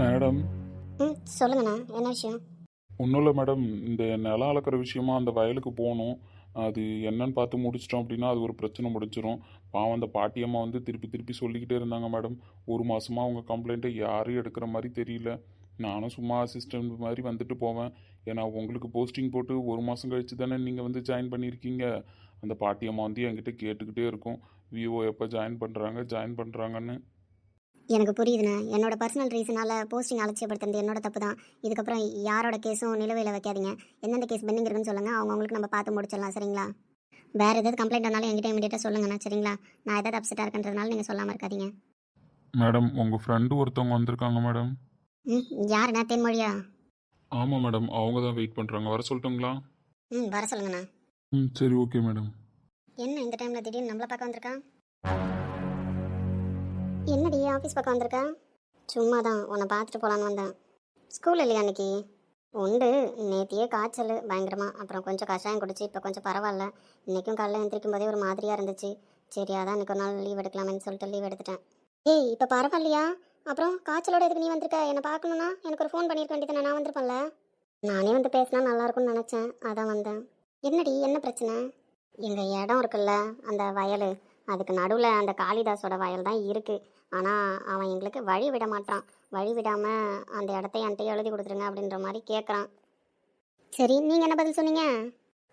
Madam. ம் சொல்லுங்கண்ணா என்ன விஷயம்? ஒன்றும் இல்லை மேடம். இந்த நிலம் அளக்கிற விஷயமா அந்த வயலுக்கு போகணும். அது என்னன்னு பார்த்து முடிச்சிட்டோம் அப்படின்னா அது ஒரு பிரச்சனை முடிஞ்சிடும் பாவம் அந்த பாட்டியம்மா வந்து திருப்பி திருப்பி சொல்லிக்கிட்டே இருந்தாங்க மேடம். ஒரு மாசமா அவங்க கம்ப்ளைண்ட்டை யாரும் எடுக்கிற மாதிரி தெரியல. நானும் சும்மா அசிஸ்டன்ட் மாதிரி வந்துட்டு போவேன். ஏன்னா உங்களுக்கு போஸ்டிங் போட்டு ஒரு மாதம் கழிச்சு தானே நீங்கள் வந்து ஜாயின் பண்ணியிருக்கீங்க. அந்த பாட்டியம்மா வந்து என்கிட்ட கேட்டுக்கிட்டே இருக்கும். விஓ எப்போ ஜாயின் பண்ணுறாங்க ஜாயின் பண்ணுறாங்கன்னு எனக்கு புரியுதுண்ணே. என்னோட பர்சனல் ரீசனால் போஸ்டிங் அலட்சியப்படுத்துறது என்னோட தப்பு தான் இதுக்கப்புறம் யாரோட கேஸும் நிலுவையில் வைக்காதீங்க. எந்தெந்த கேஸ் பெண்டிங் இருக்குன்னு சொல்லுங்கள் அவங்கவுங்களுக்கு நம்ம பார்த்து முடிச்சிடலாம். சரிங்களா? வேறு ஏதாவது கம்ப்ளைண்ட் வந்தாலும் என்கிட்ட இமீடியட்டாக சொல்லுங்கண்ணா. சரிங்களா? நான் ஏதாவது அப்செட்டாக இருக்குன்றதுனால நீங்கள் சொல்லாமல் இருக்காதீங்க. மேடம் உங்கள் ஃப்ரெண்டு ஒருத்தவங்க வந்திருக்காங்க மேடம் ம் யாருண்ணா? தென்மொழியா? ஆமாம் மேடம் அவங்க தான் வெயிட் பண்ணுறாங்க வர சொல்லட்டுங்களா? ம் வர சொல்லுங்கண்ணா. ம் சரி ஓகே மேடம் என்ன இந்த டைமில் திடீர்னு நம்மளை பார்க்க வந்திருக்கா? என்னடி ஆஃபீஸ் பக்கம் வந்திருக்க? சும்மா தான் உன்னை பார்த்துட்டு போகலான்னு வந்தேன். ஸ்கூல் இல்லையா அன்னைக்கு? உண்டு. நேத்தியே காய்ச்சல் பயங்கரமா. அப்புறம் கொஞ்சம் கஷாயம் குடிச்சு இப்போ கொஞ்சம் பரவாயில்ல. இன்னைக்கும் காலைல எந்திரிக்கும் போதே ஒரு மாதிரியாக இருந்துச்சு. சரி அதான் இன்னைக்கு ஒரு நாள் லீவ் எடுக்கலாமேன்னு சொல்லிட்டு லீவ் எடுத்துட்டேன். ஏய் இப்போ பரவாயில்லையா? அப்புறம் காய்ச்சலோட எதுக்கு நீ வந்திருக்க? என்னை பார்க்கணுன்னா எனக்கு ஒரு ஃபோன் பண்ணியிருக்க வேண்டியது நான் வந்திருப்பேன்ல? நானே வந்து பேசினா நல்லாயிருக்கும்னு நினச்சேன். அதான் வந்தேன். என்னடி என்ன பிரச்சனை? எங்கள் இடம் இருக்குல்ல அந்த வயல். அதுக்கு நடுவில் அந்த காளிதாஸோட வயல் தான் இருக்குது ஆனால் அவன் எங்களுக்கு வழி விட மாட்டான் வழி விடாமல் அந்த இடத்த என்கிட்ட எழுதி கொடுத்துருங்க அப்படின்ற மாதிரி கேட்குறான் சரி நீங்கள் என்ன பதில் சொன்னீங்க?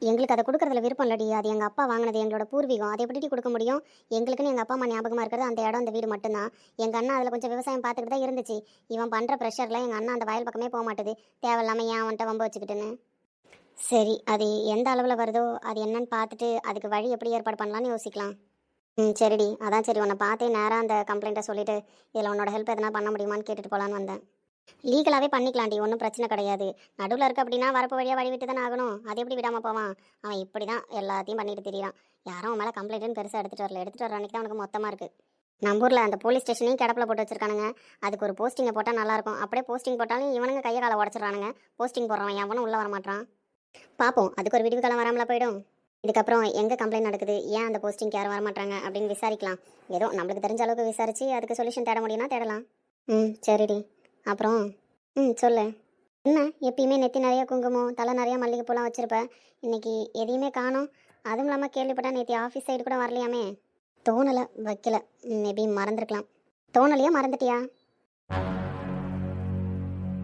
எங்களுக்கு அதை கொடுக்குறதுல விருப்பம் இல்லடி. அது எங்கள் அப்பா வாங்கினது எங்களோட பூர்வீகம். அதை எப்படி கொடுக்க முடியும்? எங்களுக்குன்னு எங்கள் அப்பா அம்மா ஞாபகமாக இருக்கிறது அந்த இடம் அந்த வீடு மட்டும்தான். எங்கள் அண்ணா அதில் கொஞ்சம் விவசாயம் பார்த்துக்கிட்டு தான் இருந்துச்சு. இவன் பண்ணுற ப்ரெஷரில் எங்கள் அண்ணா அந்த வயல் பக்கமே போக மாட்டேது. தேவையில்லாமல் ஏன் அவன்கிட்ட வம்ப வச்சுக்கிட்டுன்னு? சரி அது எந்த அளவில் வருதோ அது என்னன்னு பார்த்துட்டு அதுக்கு வழி எப்படி ஏற்பாடு பண்ணலாம்னு யோசிக்கலாம். ம் சரிடி. அதான் சரி உன்னை பார்த்தே நேராக அந்த கம்ப்ளைண்ட்டை சொல்லிட்டு இதில் உன்னோட ஹெல்ப் எதனா பண்ண முடியுமான்னு கேட்டுட்டு போகலான்னு வந்தேன். லீகலாகவே பண்ணிக்கலாண்டி ஒன்றும் பிரச்சனை கிடையாது. நடுவில் இருக்க அப்படின்னா வரப்பு வழியாக வழி விட்டு தானே ஆகணும். அது எப்படி விடாமல் போவான்? அவன் இப்படி தான் எல்லாத்தையும் பண்ணிட்டு திரியிறான். யாரும் அவன் மேலே கம்ப்ளைண்ட்டுன்னு பெருசாக எடுத்துகிட்டு வரல. எடுத்துகிட்டு வர அன்றைக்கி தான் அவனுக்கு மொத்தமாக இருக்குது நம்பூரில் அந்த போலீஸ் ஸ்டேஷனையும் கிடப்பில் போட்டு வச்சிருக்கானுங்க. அதுக்கு ஒரு போஸ்டிங்கை போட்டால் நல்லாயிருக்கும் அப்படியே போஸ்டிங் போட்டாலும் இவனுங்க கையை காலை உடச்சிடறானுங்க. போஸ்டிங் போடுறவன் எவனும் உள்ளே வரமாட்டான் பார்ப்போம் அதுக்கு ஒரு விடிவு காலம் வராமல போயிடும். இதுக்கப்புறம் எங்கே கம்ப்ளைண்ட் நடக்குது? ஏன் அந்த போஸ்டிங் யாரும் வரமாட்டாங்க அப்படின்னு விசாரிக்கலாம். ஏதோ நம்மளுக்கு தெரிஞ்ச அளவுக்கு விசாரிச்சு அதுக்கு சொல்யூஷன் தேட முடியும்னா தேடலாம். ம் சரிடி. அப்புறம் ம் சொல்லு. என்ன? எப்பயுமே நெத்தி நிறைய குங்குமம் தலை நிறைய மல்லிகைப்பூலாம் வச்சுருப்பேன் இன்னைக்கு எதையுமே காணோம். அதுவும் இல்லாமல் கேள்விப்பட்டா நேற்று ஆஃபீஸ் சைடு கூட வரலையாமே. தோணலை வைக்கல. மேபி மறந்துருக்கலாம். தோணலையா? மறந்துட்டியா?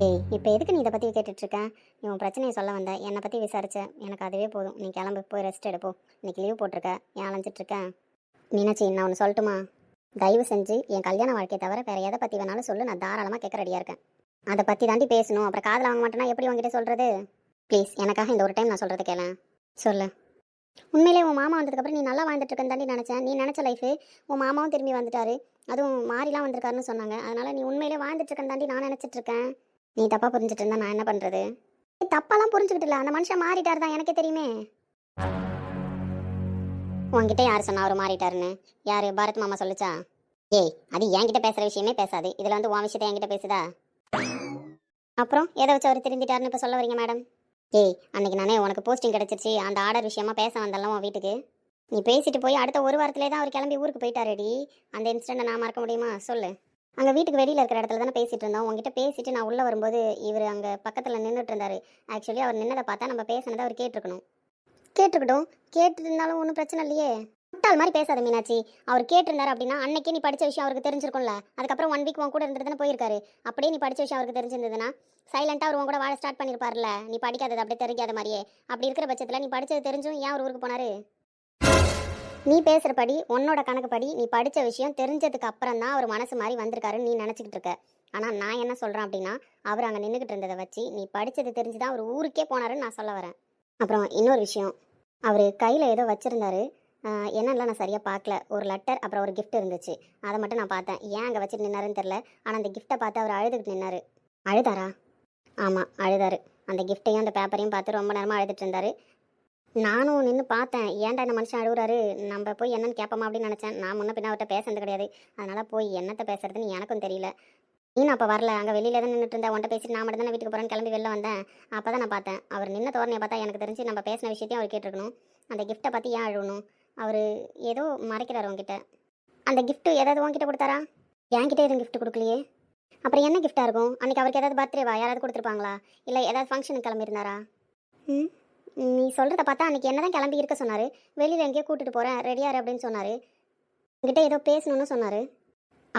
ஏய் இப்போ எதுக்கு நீ இதை பற்றி கேட்டுட்டு இருக்க நீ உன் பிரச்சனையை சொல்ல வந்த. என்னை பற்றி விசாரிச்ச. எனக்கு அதுவே போதும். நீ கிளம்பு போய் ரெஸ்ட் எடுப்போ இன்னைக்கு லீவ் போட்டிருக்க. ஏன் அலைஞ்சிட்டு இருக்க? மீனாட்சி நான் ஒன்று சொல்லட்டுமா? தயவு செஞ்சு என் கல்யாண வாழ்க்கையை தவிர வேற எதை பற்றி வேணாலும் சொல்லு. நான் தாராளமாக கேட்க ரெடியாக இருக்கேன். அதை பற்றி தாண்டி பேசணும். அப்புறம் காதில் வாங்க மாட்டேன்னா எப்படி உங்ககிட்ட சொல்கிறது ப்ளீஸ் எனக்காக இந்த ஒரு டைம் நான் சொல்கிறது கேளேன் சொல்லு. உண்மையிலே உன் மாமா வந்ததுக்கப்புறம் நீ நல்லா வாழ்ந்துட்டு இருக்கன்னு தாண்டி நினச்சேன். நீ நினச்ச லைஃபு உன் மாமாவும் திரும்பி வந்துட்டாரு. அதுவும் மாறிலாம் வந்திருக்காருன்னு சொன்னாங்க. அதனால நீ உண்மையிலே வாழ்ந்துட்டு இருக்கன்னு தாண்டி நான் நினச்சிட்டு இருக்கேன். நீ தப்பா புரிஞ்சுட்டு இருந்தா நான் என்ன பண்றது? நீ தப்பாலாம் புரிஞ்சுக்கிட்டு அந்த மனுஷன் மாறிட்டார் தான் எனக்கே தெரியுமே. உன்கிட்ட யார் சொன்னா அவர் மாறிட்டாருன்னு? யாரு? பாரத் மாமா சொல்லுச்சா? ஏய் அது என்கிட்ட பேசுற விஷயமே பேசாது. இதுல வந்து உன் விஷயத்தை என்கிட்ட பேசுதா? அப்புறம் எதை வச்சு அவர் திருந்திட்டாருன்னு இப்ப சொல்ல வரீங்க மேடம்? ஏய் அன்னைக்கு நானே உனக்கு போஸ்டிங் கிடைச்சிருச்சு. அந்த ஆர்டர் விஷயமா பேச வந்தாலும் உன் வீட்டுக்கு. நீ பேசிட்டு போய் அடுத்த ஒரு வாரத்திலே தான் அவர் கிளம்பி ஊருக்கு போயிட்டாரடி. அந்த இன்சிடென்ட் நான் மறக்க முடியுமா? சொல்லு. அங்கே வீட்டுக்கு வெளியில் இருக்கிற இடத்துல தானே பேசிட்டு இருந்தோம். உங்ககிட்ட பேசிட்டு நான் உள்ளே வரும்போது இவர் அங்கே பக்கத்தில் நின்றுட்டு இருந்தார். ஆக்சுவலி அவர் நின்னதை பார்த்தா நம்ம பேசினதை அவர் கேட்டிருக்கணும். கேட்டிருக்கட்டும் கேட்டுருந்தாலும் ஒன்றும் பிரச்சனை இல்லையே. முட்டாள் மாதிரி பேசாத மீனாட்சி. அவர் கேட்டிருந்தாரு அப்படின்னா அன்னைக்கே நீ படிச்ச விஷயம் அவருக்கு தெரிஞ்சிருக்கும்ல. அதுக்கப்புறம் ஒன் வீக் உன் கூட இருந்துட்டு தானே போயிருக்காரு. அப்படியே நீ படிச்ச விஷயம் அவருக்கு தெரிஞ்சிருந்ததுன்னா சைலண்டாக அவர் உன் கூட வாழ ஸ்டார்ட் பண்ணியிருப்பார்ல நீ படிக்காதது அப்படியே தெரியாத மாதிரியே. அப்படி இருக்கிற பட்சத்தில் நீ படித்தது தெரிஞ்சும் ஏன் அவர் ஊருக்கு போனாரு? நீ பேசுகிறபடி உன்னோட கணக்குப்படி நீ படித்த விஷயம் தெரிஞ்சதுக்கு அப்புறம் தான் அவர் மனசு மாதிரி வந்திருக்காருன்னு நீ நினச்சிக்கிட்டு இருக்க. ஆனால் நான் என்ன சொல்கிறேன் அப்படின்னா அவர் அங்கே நின்றுக்கிட்டு இருந்ததை வச்சு நீ படித்தது தெரிஞ்சு தான் அவர் ஊருக்கே போனாருன்னு நான் சொல்ல வரேன். அப்புறம் இன்னொரு விஷயம். அவர் கையில் ஏதோ வச்சுருந்தாரு. என்னெல்லாம் நான் சரியாக பார்க்கல. ஒரு லெட்டர் அப்புறம் ஒரு கிஃப்ட் இருந்துச்சு. அதை மட்டும் நான் பார்த்தேன். ஏன் அங்கே வச்சுட்டு நின்னாருன்னு தெரில ஆனால் அந்த கிஃப்ட்டை பார்த்து அவர் அழுதுகிட்டு நின்னாரு. அழுதாரா? ஆமாம் அழுதாரு. அந்த கிஃப்ட்டையும் அந்த பேப்பரையும் பார்த்து ரொம்ப நேரமாக அழுதுட்டு இருந்தார். நானும் நின்று பார்த்தேன். ஏன்டா இந்த மனுஷன் அழுகுறாரு? நம்ம போய் என்னன்னு கேட்போமா அப்படின்னு நினச்சேன். நான் முன்ன பின்ன அவர்கிட்ட பேசுறது கிடையாது. அதனால போய் என்னத்தை பேசுறதுன்னு எனக்கும் தெரியல. நீ அப்போ வரல. அங்கே வெளியில தான் நின்றுட்டு இருந்தேன் உன்ட்ட பேசிட்டு நான் மட்டும் தான் வீட்டுக்கு போகிறேன்னு கிளம்பி வெளில வந்தேன். அப்போ தான் நான் பார்த்தேன். அவர் நின்ன தோரணையை பார்த்தா எனக்கு தெரிஞ்சு நம்ம பேசின விஷயத்தையும் அவர் கேட்டிருக்கணும். அந்த கிஃப்ட்டை பற்றி ஏன் அழுகணும்? அவர் ஏதோ மறைக்கிறார் உங்ககிட்ட அந்த கிஃப்ட்டு ஏதாவது உங்ககிட்ட கொடுத்தாரா? என்கிட்ட எதுவும் கிஃப்ட் கொடுக்கலையே. அப்புறம் என்ன கிஃப்ட்டாக இருக்கும்? அன்றைக்கி அவருக்கு ஏதாவது பர்த்டேவா யாராவது கொடுத்துருப்பாங்களா? இல்லை ஏதாவது ஃபங்க்ஷனுக்கு கிளம்பியிருந்தாரா? ம்? நீ சொல்கிறத பார்த்தா அன்னைக்கு என்ன தான் கிளம்பி இருக்க சொன்னார். வெளியில் எங்கேயோ கூட்டிகிட்டு போகிறேன் ரெடியாரு அப்படின்னு சொன்னார். உங்ககிட்ட ஏதோ பேசணும்னு சொன்னார்.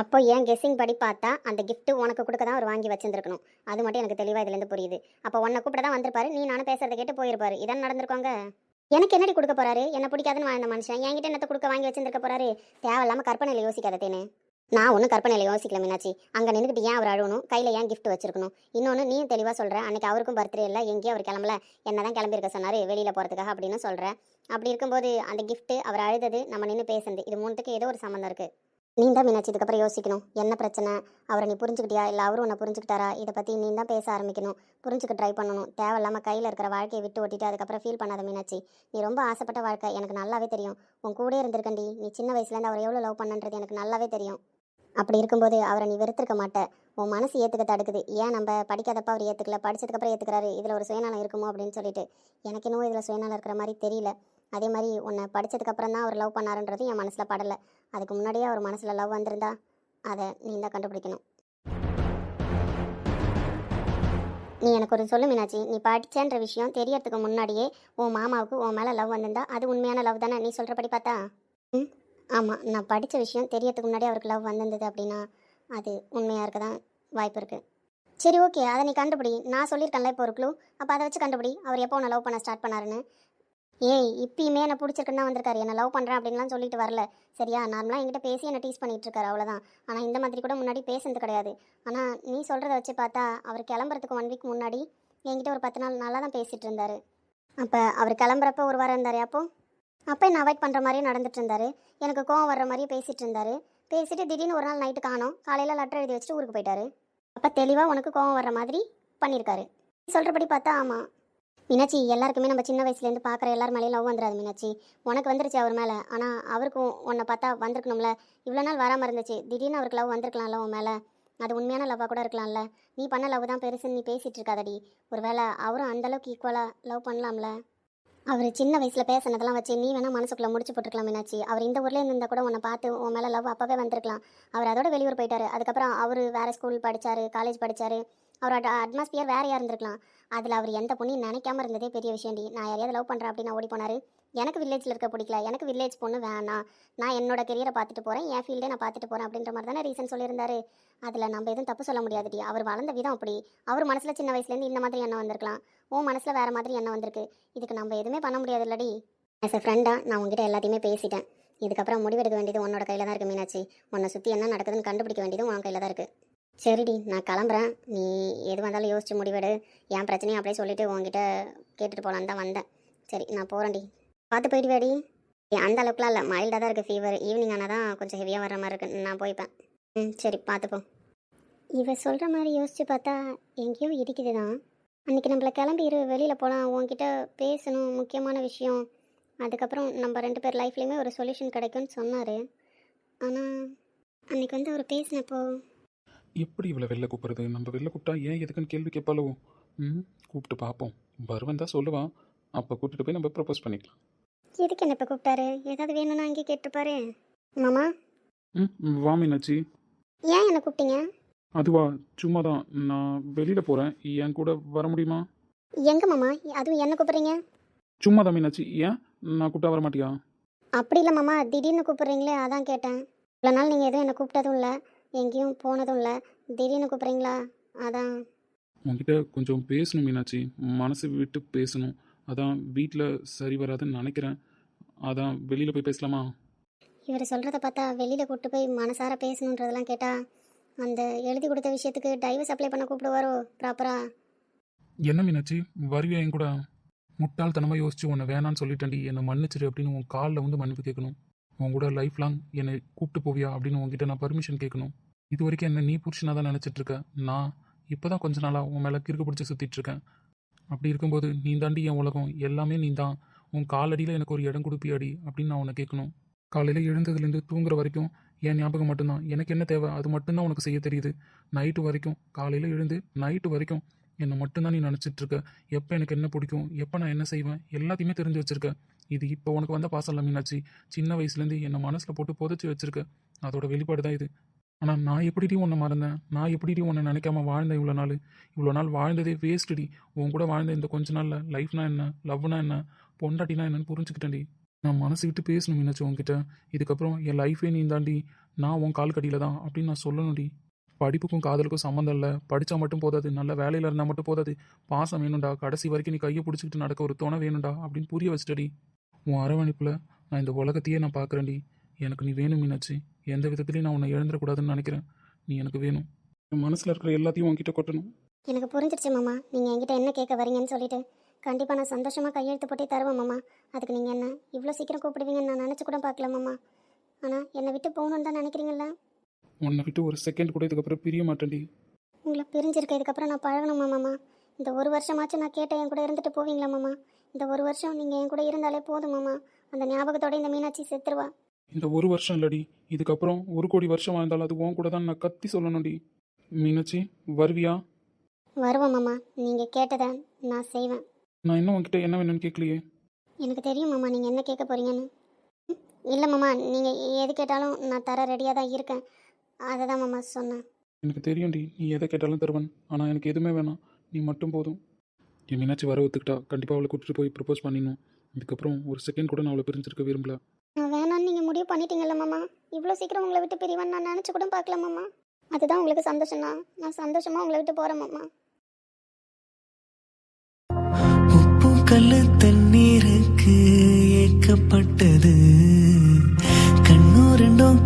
அப்போ ஏன் கெஸ்ஸிங் படி பார்த்தா அந்த கிஃப்ட்டு உனக்கு கொடுக்க தான் அவர் வாங்கி வச்சிருந்துருக்கணும். அது மட்டும் எனக்கு தெளிவாக இதுலேருந்து புரியுது. அப்போ உன்னை கூப்பிட தான் வந்திருப்பாரு. நீ நானும் பேசுறதை கேட்டு போயிருப்பாரு. இதான் நடந்திருக்கோங்க? எனக்கு என்னடி கொடுக்க போறாரு? என்ன பிடிக்காதுன்னு வாழ்ந்த மனுஷன். என்கிட்ட என்னத்தை கொடுக்க வாங்கி வச்சிருக்க போறாரு? தேவையில்லாமல் கற்பனையில் யோசிக்காத தேனே. நான் ஒன்றும் கற்பனையில் யோசிக்கல மீனாச்சி அங்கே நின்றுக்கிட்டு ஏன் அவர் அழுவணும்? கையில் ஏன் கிஃப்ட் வச்சிருக்கணும்? இன்னொன்று நீயும் தெளிவாக சொல்கிற அன்னைக்கு அவருக்கும் பர்த்டே இல்லை எங்கேயும் அவர் கிளம்பல என்ன தான் கிளம்பியிருக்க சொன்னார் வெளியில் போகிறதுக்காக அப்படின்னு சொல்கிறேன் அப்படி இருக்கும்போது அந்த கிஃப்ட்டு அவர் அழுதது நம்ம நின்று பேசுனது இது மூணுத்துக்கு ஏதோ ஒரு சம்மந்தம் இருக்குது நீ தான் மீனாட்சி இதுக்கப்புறம் யோசிக்கணும். என்ன பிரச்சனை? அவரை நீ புரிஞ்சுக்கிட்டியா? இல்லை அவரும் உன்னை புரிஞ்சுக்கிட்டாரா? இதை பற்றி நீ தான் பேச ஆரம்பிக்கணும். புரிஞ்சுக்க ட்ரை பண்ணணும். தேவையில்லாமல் கையில் இருக்கிற வாழ்க்கையை விட்டு ஓட்டிட்டு அதுக்கப்புறம் ஃபீல் பண்ணாத மீனாட்சி. நீ ரொம்ப ஆசைப்பட்ட வாழ்க்கை எனக்கு நல்லாவே தெரியும். உன் கூட இருந்திருக்கண்டி நீ சின்ன வயசுலேருந்து அவரை எவ்வளோ லவ் பண்ணன்றது எனக்கு நல்லாவே தெரியும். அப்படி இருக்கும்போது அவரை நீ வெறுத்திருக்க மாட்டேன் உன் மனசு ஏற்றுக்க தடுக்குது. ஏன் நம்ம படிக்காதப்ப அவர் ஏற்றுக்கல படிச்சதுக்கப்புறம் ஏற்றுக்கிறாரு இதில் ஒரு சுயநலம் இருக்குமோ அப்படின்னு சொல்லிட்டு. எனக்கு இன்னும் இதில் சுயநலம் இருக்கிற மாதிரி தெரியல. அதே மாதிரி உன்னை படித்ததுக்கப்புறம் தான் அவர் லவ் பண்ணாருன்றது என் மனசில் படலை. அதுக்கு முன்னாடியே அவர் மனசில் லவ் வந்திருந்தா அதை நீ தான் கண்டுபிடிக்கணும். நீ எனக்கு ஒரு சொல்லு மீனாட்சி. நீ படிச்சேன்ற விஷயம் தெரியறதுக்கு முன்னாடியே உன் மாமாவுக்கு உன் மேலே லவ் வந்திருந்தா அது உண்மையான லவ் தானே? நீ சொல்கிறபடி பார்த்தா? ம்? ஆமாம் நான் படித்த விஷயம் தெரியறதுக்கு முன்னாடி அவருக்கு லவ் வந்திருந்தது அப்படின்னா அது உண்மையாக இருக்க தான் வாய்ப்பு இருக்குது சரி ஓகே அதை நீ கண்டுபிடி. நான் சொல்லியிருக்கேன்ல இப்போ ஒரு க்ளூ அப்போ அதை வச்சு கண்டுபிடி. அவர் எப்போ உன்னை லவ் பண்ண ஸ்டார்ட் பண்ணாருன்னு. ஏய் இப்பயுமே என்னை பிடிச்சிருக்குன்னு தான் வந்திருக்காரு. என்னை லவ் பண்ணுறேன் அப்படின்லாம் சொல்லிட்டு வரல. சரியா? நார்மலாக என்கிட்ட பேசி என்னை டீஸ் பண்ணிட்டு இருக்காரு அவ்வளோதான் ஆனால் இந்த மாதிரி கூட முன்னாடி பேசுனது கிடையாது. ஆனால் நீ சொல்கிறத வச்சு பார்த்தா அவர் கிளம்புறதுக்கு ஒன் வீக் முன்னாடி என்கிட்ட ஒரு பத்து நாள் நல்லா தான் பேசிகிட்டு இருந்தாரு அப்போ அவர் கிளம்புறப்ப ஒரு வாரம் இருந்தார் அப்போது அப்போ என்ன அவாய்ட் பண்ணுற மாதிரியே நடந்துட்டு இருந்தாரு. எனக்கு கோவம் வர்ற மாதிரியே பேசிகிட்டு இருந்தாரு. பேசிட்டு திடீர்னு ஒரு நாள் நைட்டு காணோம். காலையில் லெட்டர் எழுதி வச்சுட்டு ஊருக்கு போயிட்டாரு. அப்போ தெளிவாக உனக்கு கோவம் வர்ற மாதிரி பண்ணியிருக்காரு சொல்கிறபடி பார்த்தா ஆமாம் மீனாட்சி எல்லாருக்குமே நம்ம சின்ன வயசுலேருந்து பார்க்குற எல்லார் மேலேயும் லவ் வந்துடாது மீனாட்சி. உனக்கு வந்துருச்சு அவர் மேலே. ஆனால் அவருக்கும் உன்னை பார்த்தா வந்திருக்கணும்ல. இவ்வளோ நாள் வராமல் இருந்துச்சு. திடீர்னு அவருக்கு லவ் வந்திருக்கலாம்ல உன் மேலே. அது உண்மையான லவ்வாக கூட இருக்கலாம்ல. நீ பண்ண லவ் தான் பெருசுன்னு நீ பேசிகிட்டு இருக்காதடி. ஒருவேளை அவரும் அந்தளவுக்கு ஈக்குவலாக லவ் பண்ணலாம்ல. அவர் சின்ன வயசில் பேசினதெல்லாம் வச்சு நீ வேணால் மனசுக்குள்ளே முடிச்சு போட்டுருக்கலாம் என்னாச்சு அவர் இந்த ஊர்லேயே இருந்தால் கூட உன்னை பார்த்து உன் மேலே லவ் அப்போவே வந்திருக்கலாம். அவர் அதோட வெளியூர் போயிட்டார். அதுக்கப்புறம் அவர் வேறு ஸ்கூல் படித்தார் காலேஜ் படித்தார் அவரோட அட்மாஸ்பியர் வேறையாக இருந்திருக்கலாம். அதில் அவர் எந்த பொண்ணையும் நினைக்காம இருந்ததே பெரிய விஷயம்டி நான் யாரையாவது லவ் பண்ணுறேன் அப்படின்னு ஓடி போனார். எனக்கு வில்லேஜில் இருக்க பிடிக்கல. எனக்கு வில்லேஜ் பொண்ணு வேணாம். நான் என்னோட கெரியரை பார்த்துட்டு போகிறேன் என் ஃபீல்டே நான் பார்த்துட்டு போகிறேன் அப்படின்ற மாதிரி தானே ரீசன் சொல்லியிருந்தாரு. அதில் நம்ம எதுவும் தப்பு சொல்ல முடியாதுடி அவர் வளர்ந்த விதம் அப்படி. அவர் மனசில் சின்ன வயசுலேருந்து இந்த மாதிரி எண்ணம் வந்திருக்கலாம். உன் மனசில் வேறு மாதிரி எண்ணம் வந்திருக்கு. இதுக்கு நம்ம எதுவுமே பண்ண முடியாது இல்லடி ஆஸ் எ ஃப்ரெண்டாக நான் உங்ககிட்ட எல்லாத்தையுமே பேசிட்டேன். இதுக்கப்புறம் முடிவெடுக்க வேண்டியது உன்னோட கையில் தான் இருக்குது மீனாட்சி. உன்னை சுற்றி என்ன நடக்குதுன்னு கண்டுபிடிக்க வேண்டியது உன் கையில் தான் இருக்குது சரிடி நான் கிளம்புறேன். நீ எது வந்தாலும் யோசிச்சு முடிவெடு. என் பிரச்சனையும் அப்படியே சொல்லிட்டு உங்ககிட்ட கேட்டுட்டு போகலான்னு தான் வந்தேன். சரி நான் போகிறேன்டி பார்த்து போயிட்டு வேடி அந்த அளவுக்குலாம் இல்லை. மைல்டாக தான் இருக்குது ஃபீவர் ஈவினிங் ஆனால் தான் கொஞ்சம் ஹெவியாக வர மாதிரி இருக்கு. நான் போய்ப்பேன். ம் சரி பார்த்துப்போம் இவ சொல்கிற மாதிரி யோசித்து பார்த்தா எங்கேயோ இடிக்குது தான் அன்றைக்கி நம்மளை கிளம்பி இரு வெளியில் போகலாம் உன்கிட்ட பேசணும் முக்கியமான விஷயம். அதுக்கப்புறம் நம்ம ரெண்டு பேர் லைஃப்லேயுமே ஒரு சொல்யூஷன் கிடைக்கும்னு சொன்னார். ஆனால் அன்றைக்கி வந்து அவர் பேசினப்போ எப்படி இவ்வளோ வெளில கூப்பிடுறது? நம்ம வெளில கூப்பிட்டா ஏன் எதுக்குன்னு கேள்வி கேட்பாலோ ம் கூப்பிட்டு பார்ப்போம். வருவன் தான் சொல்லுவான். அப்போ கூப்பிட்டு போய் நம்ம ப்ரப்போஸ் பண்ணிக்கலாம். எதுக்கு என்ன இப்போ கூப்பிட்டாரு? ஏதாவது வேணும்னா அங்கேயே கேட்டுப்பாரு. மாமா? ம் வா மீனாட்சி. ஏன் என்னை கூப்பிட்டீங்க? அதுவா சும்மா தான் நான் வெளியில் போகிறேன் என் கூட வர முடியுமா? எங்க மாமா? அதுவும் என்ன கூப்பிட்றீங்க? சும்மா தான் மீனாட்சி. ஏன்? நான் கூப்பிட்டா வர மாட்டியா அப்படி இல்லை மாமா. திடீர்னு கூப்பிட்றீங்களே அதான் கேட்டேன். இவ்வளோ நாள் நீங்கள் எதுவும் என்னை கூப்பிட்டதும் இல்லை. எங்கேயும் போனதும் இல்லை. திடீர்னு கூப்பிட்றீங்களா? அதான். உன்கிட்ட கொஞ்சம் பேசணும் மீனாட்சி. மனசு விட்டு பேசணும். அதான் வீட்டில் சரி வராதுன்னு நினைக்கிறேன். அதான் வெளியில் போய் பேசலாமா? இவர் சொல்கிறத பார்த்தா வெளியில் கூப்பிட்டு போய் மனசார பேசணுன்றதெல்லாம் கேட்டால் அந்த எழுதி கொடுத்த விஷயத்துக்கு டைவர்ஸ் அப்ளை பண்ண கூப்பிடுவாரோ? ப்ராப்பரா என்ன மீனாட்சி? வருவியா என் கூட? முட்டாள்தனமாக யோசிச்சு உன்னை வேணான்னு சொல்லிட்டேன்டி. என்னை மன்னிச்சிரு அப்படின்னு உன் காலில் வந்து மன்னிப்பு கேட்கணும். உன் கூட லைஃப் லாங் என்னை கூப்பிட்டு போவியா அப்படின்னு உன்கிட்ட நான் பர்மிஷன் கேட்கணும். இது வரைக்கும் என்ன நீ புருஷனாக தான் நினச்சிட்டு இருக்க. நான் இப்போ தான் கொஞ்ச நாளாக உன் மேலே கிறுக்கு பிடிச்சி சுற்றிட்டு இருக்கேன். அப்படி இருக்கும்போது நீ தாண்டி என் உலகம். எல்லாமே நீ தான் உன் காலடியில் எனக்கு ஒரு இடம் கொடுப்பியாடி அப்படின்னு நான் உன்னை கேட்கணும். காலையில் எழுந்ததுலேருந்து தூங்குற வரைக்கும் என் ஞாபகம் மட்டும்தான். எனக்கு என்ன தேவை? அது மட்டும்தான் உனக்கு செய்ய தெரியுது. நைட்டு வரைக்கும் காலையில் எழுந்து நைட்டு வரைக்கும் என்னை மட்டும்தான் நீ நினச்சிட்ருக்க எப்போ எனக்கு என்ன பிடிக்கும்? எப்போ நான் என்ன செய்வேன்? எல்லாத்தையுமே தெரிஞ்சு வச்சுருக்க. இது இப்போ உனக்கு வந்த பாசம் மீனாச்சு சின்ன வயசுலேருந்து என்னை மனசில் போட்டு புதைச்சி வச்சுருக்க. அதோட வெளிப்பாடு தான் இது. ஆனால் நான் எப்படிடி உன்னை மறந்தேன்? நான் எப்படிடி உன்னை நினைக்காம வாழ்ந்தேன் இவ்வளோ நாள்? இவ்வளோ நாள் வாழ்ந்ததே வேஸ்ட்டுடி உன் கூட வாழ்ந்த இந்த கொஞ்ச நாளில் லைஃப்னா என்ன? லவ்னா என்ன? பொண்டாட்டினா என்னன்னு புரிஞ்சுக்கிட்டேன்டி. நான் மனசு விட்டு பேசணும் மீனாச்சு உன்கிட்ட. இதுக்கப்புறம் என் லைஃபே நீ தாண்டி நான் உன் கால் கடியில் தான் அப்படின்னு நான் சொல்லணும்டி. படிப்புக்கும் காதலுக்கும் சம்மந்தம் இல்லை. படித்தா மட்டும் போதாது. நல்ல வேலையில் இருந்தால் மட்டும் போதாது. பாசம் வேணும்டா. கடைசி வரைக்கும் நீ கையை பிடிச்சிக்கிட்டு நடக்க ஒரு துணை வேணும்டா அப்படின்னு புரிய வச்சிட்டடி. உன் அரவணைப்பில் நான் இந்த உலகத்தையே நான் பார்க்குறேன்டி எனக்கு நீ வேணும் மீனாட்சி. எந்த விதத்துலையும் நான் உன்னை இழந்துடக்கூடாதுன்னு நினைக்கிறேன். நீ எனக்கு வேணும். என் மனசில் இருக்கிற எல்லாத்தையும் உன்கிட்ட கொட்டணும். எனக்கு புரிஞ்சிருச்சு மாமா. நீங்கள் என்கிட்ட என்ன கேட்க வரீங்கன்னு சொல்லிட்டு. கண்டிப்பாக நான் சந்தோஷமாக கையெழுத்து போட்டே தருவேன் மாமா. அதுக்கு நீங்கள் என்ன இவ்வளோ சீக்கிரம் கூப்பிடுவீங்கன்னு நான் நினச்சி கூட பார்க்கல மாமா. ஆனால் என்னை விட்டு போகணுன்னு தான் நினைக்கிறீங்களா உன்னை விட்டு ஒரு செகண்ட் கூட இதுக்கப்புறம் பிரிய மாட்டேன்டி. உங்களை பிரிஞ்சிருக்க இதுக்கப்புறம் நான் பழகணுமா மாமா? இந்த ஒரு வருஷமாச்சும் நான் கேட்டேன் என் கூட இருந்துட்டு போவீங்களா மாமா? இந்த ஒரு வருஷம் நீங்கள் என் கூட இருந்தாலே போதும் மாமா. அந்த ஞாபகத்தோட இந்த மீனாட்சி செத்துருவா. இந்த ஒரு வருஷம் இல்லடி. இதுக்கப்புறம் ஒரு கோடி வருஷம் வாழ்ந்தாலும் அது உன் கூட தான் நான் கத்தி சொல்லணும்டி. மீனாட்சி வருவியா? வருவேன் மாமா. நீங்கள் கேட்டதை நான் செய்வேன். நான் இன்னும் உன்கிட்ட என்ன வேணும்னு கேட்கலையே. எனக்கு தெரியும் மாமா நீங்கள் என்ன கேட்க போறீங்கன்னு. இல்லை மாமா நீங்கள் எது கேட்டாலும் நான் தர ரெடியாக தான் இருக்கேன். அதை தான் மாமா சொன்னேன். எனக்கு தெரியும்டி நீ எதை கேட்டாலும் தருவன். ஆனால் எனக்கு எதுவுமே வேணாம். நீ மட்டும் போதும். என் மீனாட்சி வர ஒத்துக்கிட்டா கண்டிப்பாக அவளை கூட்டிட்டு போய் ப்ரப்போஸ் பண்ணிடணும். இதுக்கப்புறம் ஒரு செகண்ட் கூட நான் அவளை பிரிஞ்சிருக்க விரும்பல. நான் வேணான்னு நீங்கள் முடிவு பண்ணிட்டீங்கல்ல மாமா. இவ்வளோ சீக்கிரம் உங்களை விட்டு பிரிவேன் நான் நினச்சி கூட பார்க்கல மாமா. அதுதான் உங்களுக்கு சந்தோஷம்னா நான் சந்தோஷமாக உங்களை விட்டு போகிறேன் மாமா.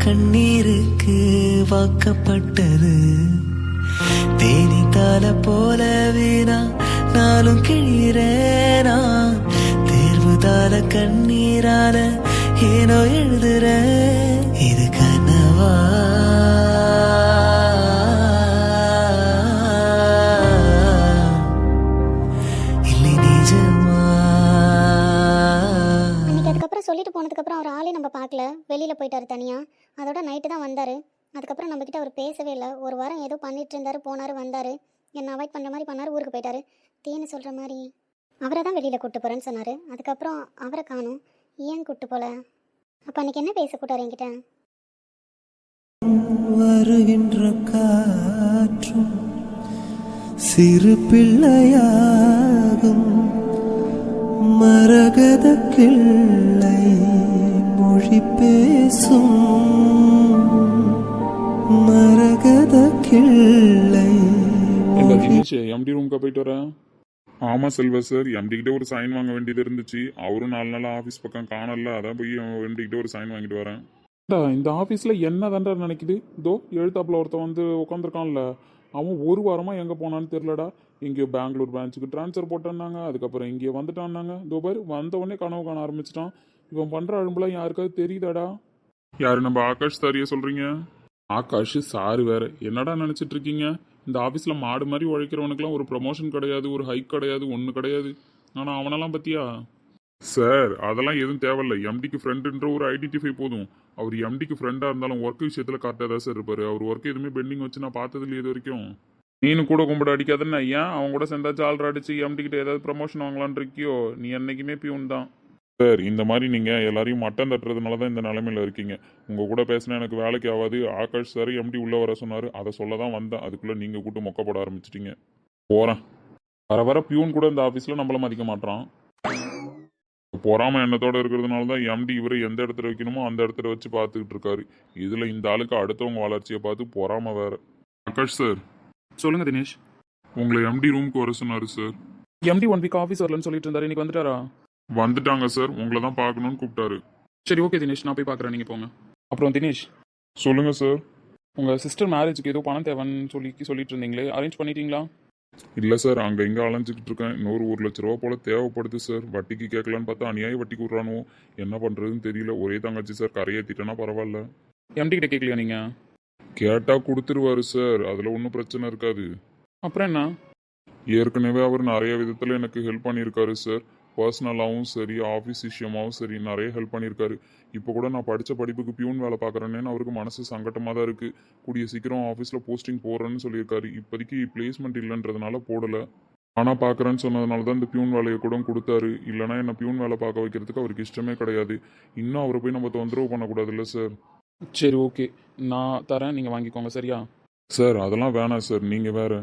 கண்ணீருக்கு வாக்கப்பட்டது. தேனித்தால போலவே நான் நாளும் கிழிறேனா தேர்வுதால கண்ணீரால ஏனோ எழுதுற இது கனவா? இல்லை நிஜமா? அதுக்கப்புறம் சொல்லிட்டு போனதுக்கப்புறம் அவர் ஆளே நம்ம பார்க்கல. வெளியில் போயிட்டாரு தனியாக அதோட நைட்டு தான் வந்தார். அதுக்கப்புறம் நம்மக்கிட்ட அவர் பேசவே இல்லை. ஒரு வாரம் ஏதோ பண்ணிட்டு இருந்தார் போனார் வந்தார். என்னை அவாய்ட் பண்ணுற மாதிரி பண்ணார் ஊருக்கு போயிட்டார். தேன்னு சொல்கிற மாதிரி அவரை தான் வெளியில் கூப்பிட்டு போகிறேன்னு சொன்னார். அதுக்கப்புறம் அவரை காணும். ஏன் கூப்பிட்டு போல? அப்போ அன்னைக்கு என்ன பேச கூட்டார் என்கிட்ட? வருகின்ற காற்றும் சிறு பிள்ளையாகும். மரகத கிள்ளை மொழி பேசும். மரகத கிள்ளை எம்டி ரூம்க்கு போயிட்டு வரேன். ஆமாம் செல்வா சார் எம்டி கிட்ட ஒரு சைன் வாங்க வேண்டியது இருந்துச்சு. அவரும் நாலு நாள் ஆஃபீஸ் பக்கம் காணல அதான் போய் எம்டி கிட்ட ஒரு சைன் வாங்கிட்டு வரேன். இந்த ஆஃபீஸில் என்ன தாண்டா நினைக்குது? இதோ எழுத்தாப்புல ஒருத்தன் வந்து உட்காந்துருக்கான்ல அவன் ஒரு வாரமாக எங்கே போனான்னு தெரிலடா இங்கே பெங்களூர் பிரான்ச்சுக்கு ட்ரான்ஸ்ஃபர் போட்டேன்னாங்க அதுக்கப்புறம் இங்கே வந்துட்டான்னாங்க. இதோ பாரு வந்த உடனே கனவு காண ஆரம்பிச்சிட்டான். இவன் பண்ணுற அழும்புலாம் யாருக்காவது தெரியுதாடா? யாரு நம்ம ஆகாஷ் சாரியா சொல்றீங்க? ஆகாஷ் சாரு வேற. என்னடா நினைச்சிட்டு இருக்கீங்க? இந்த ஆஃபீஸில் மாடு மாதிரி உழைக்கிறவனுக்குலாம் ஒரு ப்ரமோஷன் கிடையாது ஒரு ஹைக் கிடையாது ஒன்று கிடையாது. ஆனால் அவனெல்லாம் பத்தியா? சார் அதெல்லாம் எதுவும் தேவையில்ல. எம்டிக்கு ஃப்ரெண்டுன்ற ஒரு ஐடென்டிஃபை போதும். அவர் எம்டிக்கு ஃப்ரெண்டாக இருந்தாலும் ஒர்க் விஷயத்தில் கரெக்டாக தான் சார் இருப்பார். அவர் ஒர்க் எதுவுமே பெண்டிங் வச்சு நான் பார்த்ததில்ல இது வரைக்கும். நீனு கூட கும்பிட அடிக்காதுன்னு ஏன் அவன் கூட சேர்ந்தாச்சும் ஆல்ரெடி அடிச்சு எம்டிக்கிட்ட ஏதாவது ப்ரமோஷன் வாங்கலான் இருக்கியோ? நீ என்னைக்குமே பியூன் தான். சார் இந்த மாதிரி நீங்கள் எல்லாரையும் மட்டம் தட்டுறதுனால தான் இந்த நிலமையில இருக்கீங்க. உங்கள் கூட பேசினா எனக்கு வேலைக்கு ஆகாது. ஆகாஷ் சார் எம்டி உள்ளே வர சொன்னார். அதை சொல்ல தான் வந்தேன். அதுக்குள்ளே நீங்கள் கூட்டு மொக்க போட ஆரம்பிச்சிட்டீங்க. போகிறேன் வர வர பியூன் கூட இந்த ஆஃபீஸில் நம்மள மதிக்க மாட்றான். பொறாம எண்ணத்தோட இருக்கிறதுனால தான் எம்டி இவரை எந்த இடத்துல வைக்கணுமோ அந்த இடத்துல வச்சு பார்த்துக்கிட்டு இருக்காரு. இதில் இந்த ஆளுக்கு அடுத்தவங்க வளர்ச்சியை பார்த்து பொறாம வேற. ஆகாஷ் சார் சொல்லுங்க தினேஷ். உங்களை எம்டி ரூமுக்கு வர சொன்னார் sir MD one week office வரலன்னு சொல்லிட்டு இருந்தாரு. இன்னைக்கு வந்துட்டாரா? வந்துட்டாங்க சார். உங்களை தான் பார்க்கணும்னு கூப்பிட்டாரு. சரி ஓகே தினேஷ். நான் போய் பார்க்குறேன். நீங்கள் போங்க. அப்புறம் தினேஷ். சொல்லுங்க சார். உங்கள் சிஸ்டர் மேரேஜுக்கு ஏதோ பணம் தேவைன்னு சொல்லி சொல்லிட்டு இருந்தீங்களே. அரேஞ்ச் பண்ணிட்டீங்களா? இல்லை சார். அங்கே இங்கே அலைஞ்சிக்கிட்டு இருக்கேன். இன்னொரு ஒரு லட்ச ரூபா போல் தேவைப்படுது சார். வட்டிக்கு கேட்கலான்னு பார்த்தா அநியாய வட்டி கூடுறானோ என்ன பண்ணுறதுன்னு தெரியல. ஒரே தங்கச்சி சார். கரையேற்றிட்டேன்னா பரவாயில்ல. எம்டி கிட்ட கேட்கலையா நீங்கள் கேட்டால் கொடுத்துருவாரு சார். அதில் ஒன்றும் பிரச்சனை இருக்காது. அப்புறம் என்ன? ஏற்கனவே அவர் நிறைய விதத்தில் எனக்கு ஹெல்ப் பண்ணியிருக்காரு சார். பர்சனலாகவும் சரி ஆஃபீஸ் விஷயமாகவும் சரி நிறைய ஹெல்ப் பண்ணியிருக்காரு. இப்போ கூட நான் படித்த படிப்புக்கு பியூன் வேலை பார்க்குறேன்னு அவருக்கு மனசு சங்கட்டமாக தான் இருக்குது கூடிய சீக்கிரம் ஆஃபீஸில் போஸ்டிங் போடுறேன்னு சொல்லியிருக்காரு. இப்போதைக்கு பிளேஸ்மெண்ட் இல்லைன்றதுனால போடலை. ஆனால் பார்க்குறேன்னு சொன்னதுனால தான் இந்த பியூன் வேலையை கூட கொடுத்தாரு. இல்லைனா என்னை பியூன் வேலை பார்க்க வைக்கிறதுக்கு அவருக்கு இஷ்டமே கிடையாது. இன்னும் அவரை போய் நம்ம தொந்தரவு பண்ணக்கூடாதுல்ல சார் சரி ஓகே நான் தரேன் நீங்கள் வாங்கிக்கோங்க சரியா? சார் அதெல்லாம் வேணாம் சார் நீங்கள் வேற.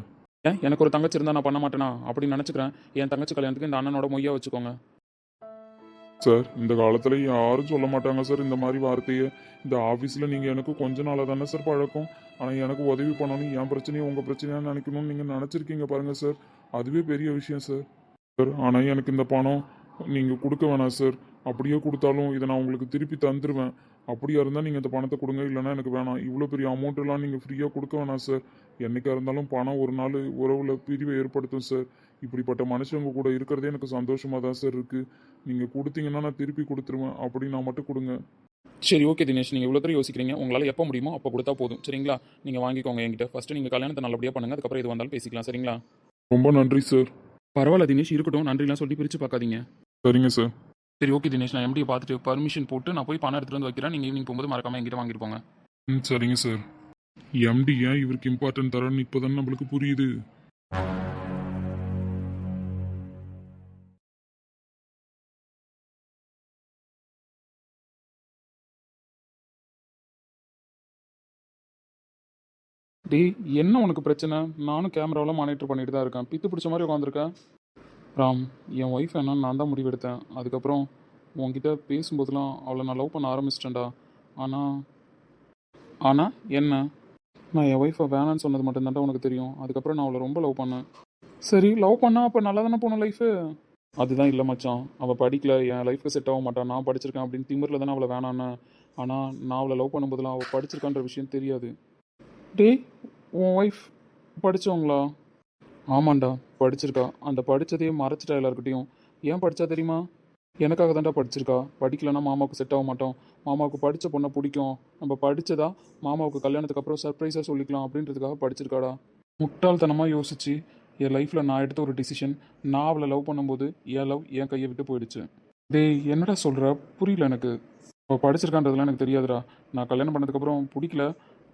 ஏன் எனக்கு ஒரு தங்கச்சி இருந்தால் நான் பண்ண மாட்டேனா? அப்படின்னு நினச்சிக்கிறேன். என் தங்கச்சி கல்யாணத்துக்கு இந்த அண்ணனோட மொய்யா வச்சுக்கோங்க. சார் இந்த காலத்தில் யாரும் சொல்ல மாட்டாங்க சார் இந்த மாதிரி வார்த்தையை. இந்த ஆஃபீஸில் நீங்கள் எனக்கு கொஞ்ச நாளாக தானே சார் பழக்கம். ஆனால் எனக்கு உதவி பண்ணணும். என் பிரச்சனையை உங்கள் பிரச்சனையாக நினைக்கணும்னு நீங்கள் நினச்சிருக்கீங்க பாருங்கள் சார். அதுவே பெரிய விஷயம் சார். சார் ஆனால் எனக்கு இந்த பணம் நீங்கள் கொடுக்க வேணாம் சார். அப்படியே கொடுத்தாலும் இதை நான் உங்களுக்கு திருப்பி தந்துடுவேன் அப்படியா இருந்தால் நீங்கள் இந்த பணத்தை கொடுங்க. இல்லைன்னா எனக்கு வேணாம். இவ்வளோ பெரிய அமௌண்ட்டெல்லாம் நீங்கள் ஃப்ரீயாக கொடுக்க வேணாம் சார் என்னைக்கா இருந்தாலும் பணம் ஒரு நாள் உறவுல பிரிவை ஏற்படுத்தும் சார் இப்படிப்பட்ட மனுஷங்க கூட இருக்கிறதே எனக்கு சந்தோஷமாக தான் சார் இருக்குது நீங்கள் கொடுத்தீங்கன்னா நான் திருப்பி கொடுத்துருவேன். அப்படி நான் மட்டும் கொடுங்க. சரி ஓகே தினேஷ். நீங்கள் இவ்வளோ தூரம் யோசிக்கிறீங்க. உங்களால் எப்போ முடியுமோ அப்போ கொடுத்தா போதும். சரிங்களா? நீங்கள் வாங்கிக்கோங்க என்கிட்ட. ஃபஸ்ட்டு நீங்கள் கல்யாணத்தை நல்லபடியாக பண்ணுங்க. அதுக்கப்புறம் எது வந்தாலும் பேசிக்கலாம். சரிங்களா? ரொம்ப நன்றி சார் பரவாயில்ல தினேஷ். இருக்கட்டும். நன்றிலாம் சொல்லி பிரித்து பார்க்காதீங்க. சரிங்க சார் சரி ஓகே தினேஷ் நான் எம்டியை பார்த்துட்டு பர்மிஷன் போட்டு நான் போய் பணம் எடுத்துகிட்டு வந்து வைக்கிறேன். நீங்கள் ஈவினிங் போகும்போது மறக்காம என்கிட்ட வாங்கிட்டு போங்க ம் சரிங்க சார் எம்டி ஏன் இவருக்கு இம்பார்ட்டன்ட் தரேன்னு இப்போ தானே நம்மளுக்கு புரியுது. டேய் என்ன உனக்கு பிரச்சனை? நானும் கேமராவில் மானிட்டர் பண்ணிட்டு தான் இருக்கேன். பித்து பிடிச்ச மாதிரி உட்காந்துருக்கேன் ராம் என் ஒய்ஃப் என்னன்னு நான் தான் முடிவெடுத்தேன். அதுக்கப்புறம் உன்கிட்ட பேசும்போதெல்லாம் அவளை நான் லவ் பண்ண ஆரம்பிச்சிட்டேன்டா. ஆனால் ஆனால் என்ன? நான் என் ஒய்ஃபை வேணான்னு சொன்னது மட்டும்தான்டா உனக்கு தெரியும். அதுக்கப்புறம் நான் அவளை ரொம்ப லவ் பண்ணேன். சரி லவ் பண்ணா அப்போ நல்லா தானே போன லைஃபு அதுதான் இல்லை மச்சான். அவள் படிக்கல என் லைஃப்க்கு செட் ஆக மாட்டான் நான் படிச்சிருக்கேன் அப்படின்னு திமிரில் தானே அவளை வேணான்னு. ஆனால் நான் அவளை லவ் பண்ணும்போதெல்லாம் அவள் படிச்சிருக்கான்ற விஷயம் தெரியாது. டேய் உன் ஒய்ஃப் படித்தவங்களா ஆமாண்டா படிச்சிருக்கா. அந்த படித்ததையும் மறைச்சிட்டா எல்லாருக்கிட்டையும் ஏன் படித்தா தெரியுமா? எனக்காக தான்டா படிச்சிருக்கா. படிக்கலன்னா மாமாவுக்கு செட் ஆக மாட்டோம். மாமாவுக்கு படித்த பொண்ணை பிடிக்கும். நம்ம படித்ததா மாமாவுக்கு கல்யாணத்துக்கு அப்புறம் சர்ப்ரைஸாக சொல்லிக்கலாம் அப்படின்றதுக்காக படிச்சிருக்காடா. முட்டாள்தனமாக யோசிச்சு என் லைஃப்பில் நான் எடுத்த ஒரு டிசிஷன் நான் அவளை லவ் பண்ணும்போது என் லவ் என் கையை விட்டு போயிடுச்சு. டேய் என்னடா சொல்கிற புரியல எனக்கு. அவள் படிச்சிருக்கான்றதுலாம் எனக்கு தெரியாதுடா. நான் கல்யாணம் பண்ணதுக்கப்புறம் பிடிக்கல.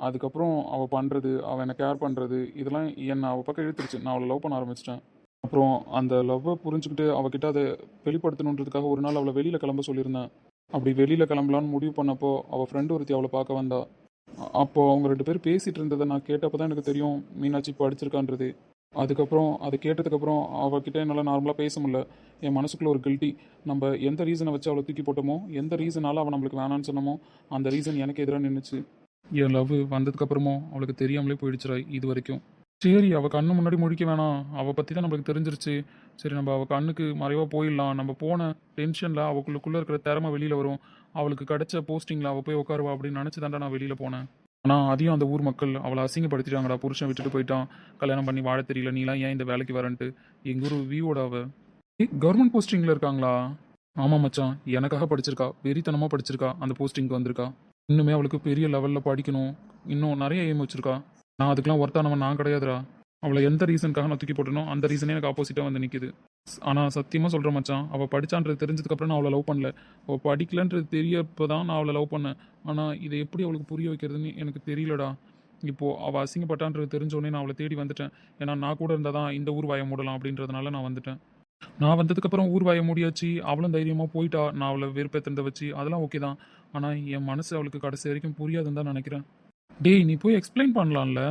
அதுக்கப்புறம் அவள் பண்ணுறது அவள் என்னை கேர் பண்ணுறது இதெல்லாம் என்னை அவள் பக்கம் இழுத்துருச்சு. நான் அவளை லவ் பண்ண ஆரம்பிச்சிட்டேன். அப்புறம் அந்த லவ்வை புரிஞ்சுக்கிட்டு அவகிட்ட அதை வெளிப்படுத்தணுன்றதுக்காக ஒரு நாள் அவளை வெளியில் கிளம்ப சொல்லியிருந்தேன். அப்படி வெளியில் கிளம்பலான்னு முடிவு பண்ணப்போ அவள் ஃப்ரெண்டு ஒருத்தி அவளை பார்க்க வந்தா. அப்போது அப்போ அவங்க ரெண்டு பேரும் பேசிகிட்டு இருந்ததை நான் கேட்டப்போ தான் எனக்கு தெரியும் மீனாட்சி படிச்சிருக்கான்றது அதுக்கப்புறம் அதை கேட்டதுக்கப்புறம் அவகிட்ட என்னால் நார்மலாக பேச முடியல. என் மனசுக்குள்ளே ஒரு கில்ட்டி நம்ம எந்த ரீசனை வச்சு அவளை தூக்கி போட்டோமோ எந்த ரீசனால அவள் நம்மளுக்கு வேணான்னு சொன்னமோ அந்த ரீசன் எனக்கு எதிராக நின்றுச்சு என் லவ் வந்ததுக்கப்புறமும் அவளுக்கு தெரியாமலே போயிடுச்சுரா இது வரைக்கும். சரி அவள் கண்ணு முன்னாடி முடிக்க வேணாம். அவள் பற்றி தான் நம்மளுக்கு தெரிஞ்சிருச்சு. சரி நம்ம அவள் கண்ணுக்கு மறைவாக போயிடலாம். நம்ம போன டென்ஷனில் அவளுக்குள்ளே இருக்கிற திறமை வெளியில் வரும். அவளுக்கு கிடைச்ச போஸ்டிங்கில் அவள் போய் உட்காருவா அப்படின்னு நினச்சி தாண்டா நான் வெளியில் போனேன். ஆனால் அதையும் அந்த ஊர் மக்கள் அவளை அசிங்கப்படுத்திட்டாங்கடா. புருஷன் விட்டுட்டு போயிட்டான். கல்யாணம் பண்ணி வாழ தெரியல. நீலாம் ஏன் இந்த வேலைக்கு வரன்ட்டு. எங்கள் ஊர் வியோட அவள் கவர்மெண்ட் போஸ்டிங்கில் இருக்காங்களா? ஆமாம் மச்சான். எனக்காக படிச்சிருக்கா. வெறித்தனமாக படிச்சிருக்கா. அந்த போஸ்டிங்க்கு வந்திருக்கா. இன்னுமே அவளுக்கு பெரிய லெவலில் படிக்கணும். இன்னும் நிறைய எய்ம் வச்சிருக்கா. நான் அதுக்கெலாம் ஒர்த்தானவன் நான் கிடையாதுடா. அவளை எந்த ரீசனுக்காக நான் தூக்கி போட்டனோ அந்த ரீசனே எனக்கு ஆப்போசிட்டாக வந்து நிற்கிது ஆனால் சத்தியமாக சொல்கிறேன் மச்சான். அவள் படிச்சான்றது தெரிஞ்சதுக்கப்புறம் நான் அவளை லவ் பண்ணல. அவள் படிக்கலன்றது தெரியப்போ தான் நான் அவளை லவ் பண்ணேன். ஆனால் இதை எப்படி அவளுக்கு புரிய வைக்கிறதுன்னு எனக்கு தெரியலடா. இப்போது அவள் அசிங்கப்பட்டான்றது தெரிஞ்சோடனே நான் அவளை தேடி வந்துட்டேன். ஏன்னா நான் கூட இருந்தால் தான் இந்த ஊர் வாய மூடலாம் அப்படின்றதுனால நான் வந்துட்டேன். நான் வந்ததுக்கப்புறம் ஊர் வாய முடியாச்சு. அவளும் தைரியமாக போயிட்டா. நான் அவளை வெறுப்பேற்றுறத வச்சு. அதெல்லாம் ஓகே தான். ஆனால் என் மனசு அவளுக்கு கடைசி வரைக்கும் புரியாதுன்னு தான் நினைக்கிறேன். டேய் நீ போய் எக்ஸ்பிளைன் பண்ணலாம்ல?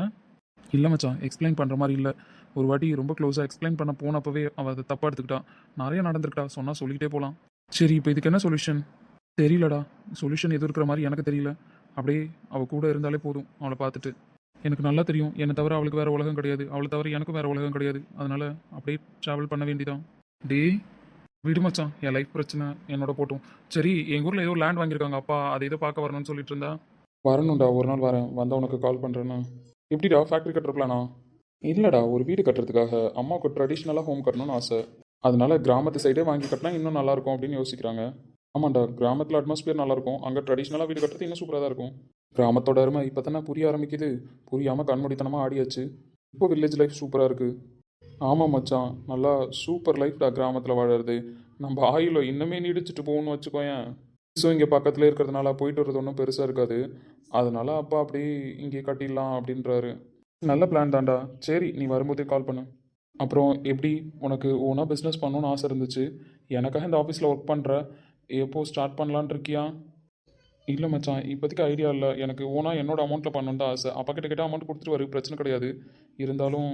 இல்லை மச்சான் எக்ஸ்பிளைன் பண்ணுற மாதிரி இல்லை. ஒரு வாட்டி ரொம்ப க்ளோஸாக எக்ஸ்பிளைன் பண்ண போனப்பவே அவள் அதை தப்பாக எடுத்துக்கிட்டா. நிறைய நடந்திருக்கா சொன்னால் சொல்லிக்கிட்டே போகலாம் சரி இப்போ இதுக்கு என்ன சொல்யூஷன் தெரியலடா. சொல்யூஷன் எதுவும் இருக்கிற மாதிரி எனக்கு தெரியல. அப்படியே அவள் கூட இருந்தாலே போதும் அவளை பார்த்துட்டு. எனக்கு நல்லா தெரியும் என்னை தவிர அவளுக்கு வேறு உலகம் கிடையாது. அவளை தவிர எனக்கும் வேறு உலகம் கிடையாது. அதனால் அப்படியே ட்ராவல் பண்ண வேண்டிதான். டேய் விடு மச்சான் என் லைஃப் பிரச்சனை என்னோட போட்டும். சரி எங்கள் ஊரில் ஏதோ லேண்ட் வாங்கியிருக்காங்க அப்பா அதை இதை பார்க்க வரணும்னு சொல்லிட்டு இருந்தா? வரணும்டா ஒரு நாள் வரேன். வந்தால் உனக்கு கால் பண்ணுறேன்னா எப்படிடா ஃபேக்ட்ரி கட்டுற பிளானா இல்லைடா ஒரு வீடு கட்டுறதுக்காக. அம்மாவுக்கு ட்ரெடிஷ்னலாக ஹோம் கட்டணும்னு ஆசை. அதனால கிராமத்து சைடே வாங்கி கட்டினா இன்னும் நல்லாயிருக்கும் அப்படின்னு யோசிக்கிறாங்க. ஆமாண்டா கிராமத்தில் அட்மாஸ்பியர் நல்லாயிருக்கும் அங்கே ட்ரெடிஷ்னலாக வீடு கட்டுறது இன்னும் சூப்பராக தான் இருக்கும். கிராமத்தோட அருமை இப்போ தானே புரிய ஆரம்பிக்குது. புரியாமல் கண்மூடித்தனமாக ஆடியாச்சு. இப்போ வில்லேஜ் லைஃப் சூப்பராக இருக்குது ஆமாம் மச்சான் நல்லா சூப்பர் லைஃப்டா கிராமத்தில் வாழறது. நம்ம ஆயுள இன்னுமே நீடிச்சிட்டு போகணும்னு வச்சுக்கோயேன். ஸோ இங்கே பக்கத்தில் இருக்கிறதுனால போயிட்டு வர்றது ஒன்றும் பெருசாக இருக்காது. அதனால அப்பா அப்படியே இங்கே கட்டிடலாம் அப்படின்றாரு. நல்ல பிளான் தாண்டா சரி நீ வரும்போதே கால் பண்ணு. அப்புறம் எப்படி? உனக்கு ஓனாக பிஸ்னஸ் பண்ணணும்னு ஆசை இருந்துச்சு. எனக்காக இந்த ஆஃபீஸில் ஒர்க் பண்ணுற எப்போது ஸ்டார்ட் பண்ணலான் இருக்கியா? இல்லை மச்சான் இப்போதைக்கு ஐடியா இல்லை. எனக்கு ஓனாக என்னோட அமௌண்ட்டில் பண்ணணுன்னு தான் ஆசை. அப்பா கிட்ட கேட்டால் அமௌண்ட் கொடுத்துட்டு வரும் பிரச்சனை கிடையாது. இருந்தாலும்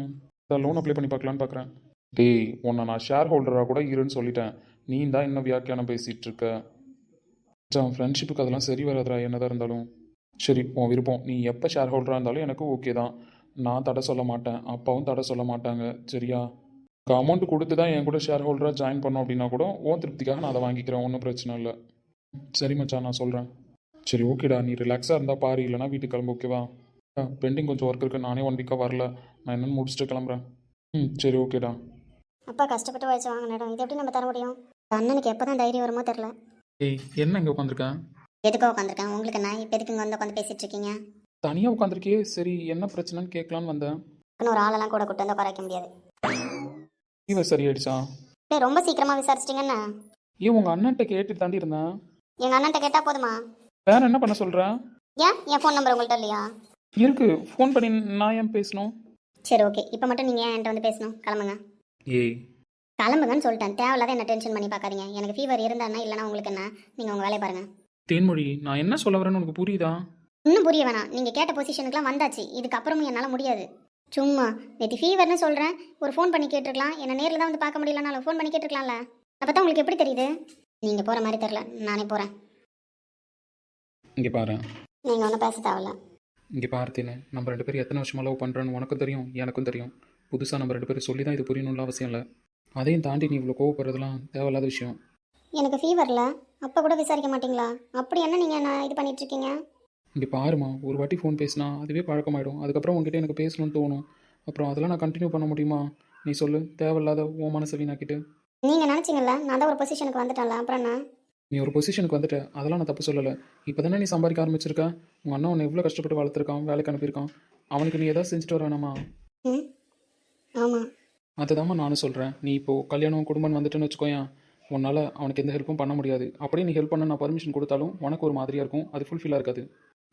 லோன் அப்ளை பண்ணி பார்க்கலான்னு பார்க்குறேன். டேய் உன்னை நான் ஷேர் ஹோல்டராக கூட இருன்னு சொல்லிட்டேன். நீ தான் இன்னும் வியாக்கியானம் பேசிகிட்டு இருக்க. அவன் ஃப்ரெண்ட்ஷிப்புக்கு அதெல்லாம் சரி வராதுடா என்னதான் இருந்தாலும். சரி உன் விருப்பம். நீ எப்போ ஷேர் ஹோல்டராக இருந்தாலும் எனக்கு ஓகே தான். நான் தடை சொல்ல மாட்டேன். அப்பாவும் தடை சொல்ல மாட்டாங்க. சரியா? அமௌண்ட் கொடுத்து தான் என் கூட ஷேர் ஹோல்டராக ஜாயின் பண்ணோம் அப்படின்னா கூட ஓன் திருப்திக்காக நான் அதை வாங்கிக்கிறேன். ஒன்றும் பிரச்சனை இல்லை. சரி மச்சான் நான் சொல்கிறேன் சரி ஓகேடா நீ ரிலாக்ஸாக இருந்தால் பாரு. இல்லைனா வீட்டுக்கு கிளம்பு ஓகேவா பெண்டிங் கொஞ்சம் ஒர்க் இருக்குது நானே ஒன் வீக்காக வரல. நான் என்னென்னு முடிச்சுட்டு கிளம்புறேன். ம் சரி ஓகேடா அப்பா கஷ்டப்பட்டு வச்சு வாங்கின இடம். இது எப்படி நம்ம தர முடியும்? அண்ணனுக்கு எப்போ தான் தைரியம் வருமோ தெரில ஏய் என்ன இங்கே உட்காந்துருக்கேன் எதுக்கோ உட்காந்துருக்கேன் உங்களுக்கு நான் இப்போ எதுக்கு இங்கே வந்து உட்காந்து பேசிட்டு இருக்கீங்க? தனியாக உட்காந்துருக்கியே சரி என்ன பிரச்சனைன்னு கேட்கலான்னு வந்தேன். இன்னும் ஒரு ஆளெல்லாம் கூட கூட்டு வந்து உட்கார வைக்க முடியாது. இவன் சரியாயிடுச்சா? டேய் ரொம்ப சீக்கிரமாக விசாரிச்சிட்டிங்கண்ணா ஏன் உங்கள் அண்ணன்ட்ட கேட்டுட்டு தாண்டி இருந்தேன். எங்கள் அண்ணன்ட்ட கேட்டால் போதுமா? வேற என்ன பண்ண சொல்கிற ஏன்? என் ஃபோன் நம்பர் உங்கள்கிட்ட இல்லையா? இருக்கு ஃபோன் பண்ணி நான் ஏன் பேசணும்? சரி ஓகே இப்போ மட்டும் நீங்கள் ஏன் என்கிட்ட வந்து பேசணும்? கிளம்புங்க. ஏய். கிளம்புங்கன்னு சொல்லிட்டேன். தேவையில்லாத என்ன டென்ஷன் பண்ணி பார்க்காதீங்க. எனக்கு ஃபீவர் இருந்தாருன்னா இல்லைனா உங்களுக்கு என்ன? நீங்கள் உங்கள் வேலையை பாருங்கள் தேன்மொழி நான் என்ன சொல்ல வரேன்னு உனக்கு புரியுதா? இன்னும் புரிய வேணாம். நீங்கள் கேட்ட பொசிஷனுக்குலாம் வந்தாச்சு. இதுக்கப்புறமும் என்னால் முடியாது. சும்மா நேற்று ஃபீவர்னு சொல்கிறேன் ஒரு ஃபோன் பண்ணி கேட்டிருக்கலாம். என்ன நேரில் தான் வந்து பார்க்க முடியலனாலும் ஃபோன் பண்ணி கேட்டிருக்கலாம்ல. அப்போ தான் உங்களுக்கு எப்படி தெரியுது? நீங்கள் போகிற மாதிரி தெரில நானே போகிறேன் இங்கே பாரு. நீங்கள் ஒன்றும் பேச தேவையில்ல. இங்கே பார்த்தேன்னு நம்ம ரெண்டு பேரும் எத்தனை வருஷமா லவ் பண்ணுறோன்னு உனக்கும் தெரியும் எனக்கும் தெரியும். புதுசாக நம்ம ரெண்டு பேரும் சொல்லி தான் இது புரியணும்னு அவசியம் இல்லை. அதையும் தாண்டி நீ இவ்வளோ கோவப்படுறதுலாம் தேவையில்லாத விஷயம். எனக்கு ஃபீவரில் அப்போ கூட விசாரிக்க மாட்டீங்களா? அப்படி என்ன நீங்கள் நான் இது பண்ணிட்டு இருக்கீங்க? இங்கே பாருமா ஒரு வாட்டி ஃபோன் பேசினா அதுவே பழக்கமாயிடும். அதுக்கப்புறம் உங்ககிட்ட எனக்கு பேசணும்னு தோணும். அப்புறம் அதெல்லாம் நான் கண்டினியூ பண்ண முடியுமா? நீ சொல்லு தேவையில்லாத உன் மனசை வீணாக்கிட்டு. நீங்கள் நினச்சிங்கல்ல நான் தான் ஒரு பொசிஷனுக்கு வந்துட்டேன்ல அப்புறம் என்ன? நீ ஒரு பொசிஷனுக்கு வந்துட்ட. அதெல்லாம் நான் தப்பு சொல்லலை. இப்போ தானே நீ சம்பாதிக்க ஆரம்பிச்சிருக்க? உங்கள் அண்ணன் உன்னை எவ்வளோ கஷ்டப்பட்டு வளர்த்துருக்கான் வேலைக்கு அனுப்பியிருக்கான். அவனுக்கு நீ எதாவது செஞ்சுட்டு வர வேணாமா? ஆமாம் அதுதாம்மா நானும் சொல்கிறேன் நீ இப்போது கல்யாணம் குடும்பம் வந்துட்டுன்னு வச்சுக்கோயேன். உன்னால் அவனுக்கு எந்த ஹெல்ப்பும் பண்ண முடியாது. அப்படியே நீ ஹெல்ப் பண்ண நான் பர்மிஷன் கொடுத்தாலும் உனக்கு ஒரு மாதிரியாக இருக்கும். அது ஃபுல்ஃபில்லாக இருக்காது.